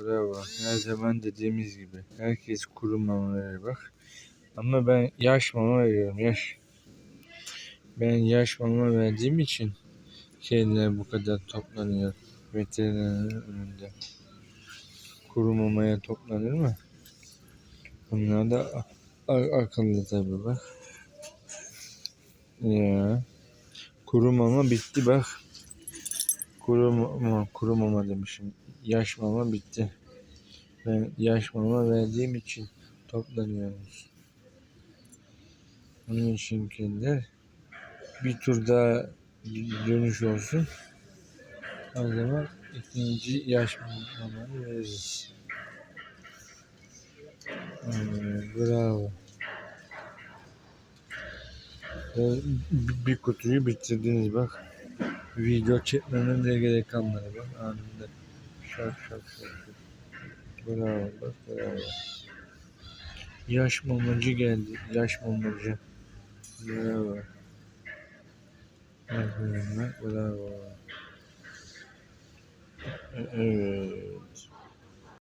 Bravo. Her zaman dediğimiz gibi. Herkes kuru mama bak. Ama ben yaş mama veriyorum. Yaş. Ben yaş mama verdiğim için kediler bu kadar toplanıyor. Veterinerin önünde. Kuru mamaya toplanır mı? Bunlar da akıllı tabi bak. Ya. Kuru mama bitti bak. Kuru mama, kuru mama demişim. Yaş mama bitti. Ben yaş mama verdiğim için toplanıyoruz. Onun için kediler bir tur daha dönüş olsun. O zaman ikinci yaş mamayı veririz. Hmm, bravo. Bir- kutuyu bitirdiniz bak. Video çekmeme de gerek kalmadı bak anında. Şak şak şak. Bravo bak bravo. Yaş mamacı geldi. Yaş mamacı. Bravo. Aferin bak bravo. Evet.